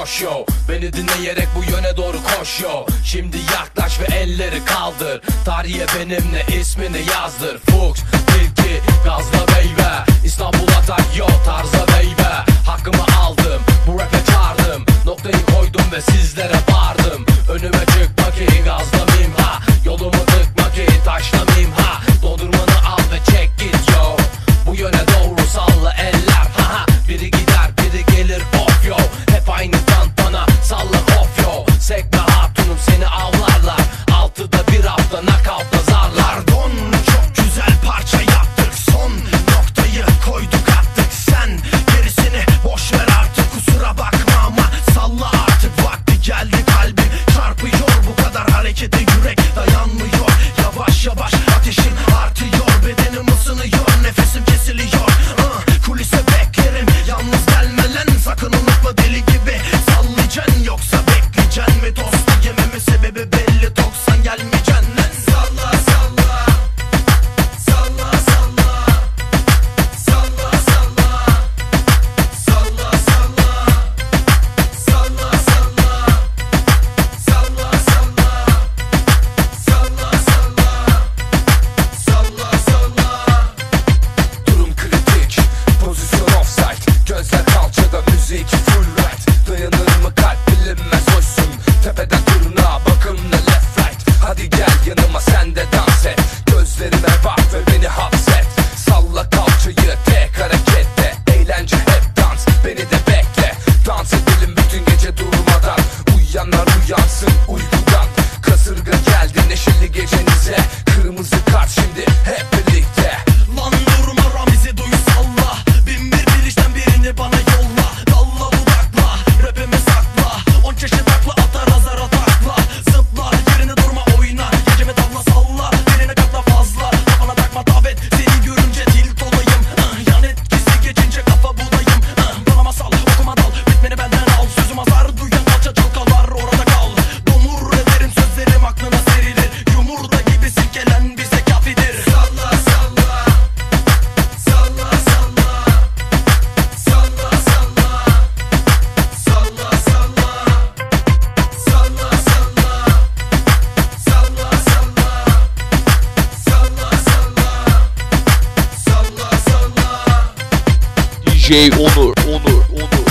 coş yo. Beni dinleyerek bu yöne doğru koş yo. Şimdi yaklaş ve elleri kaldır. Tarihe benimle ismini yazdır. Fuchs, Tilki, Gazla Beyve İstanbul atak yo tarza beyve Hakkımı aldım bu rap'e çağırdım. Noktayı koydum ve sizlere vardım Önüme çıkma ki gazla DJ Onur, Onur, Onur.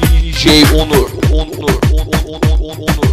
DJ Onur, Onur, Onur, Onur, Onur, Onur.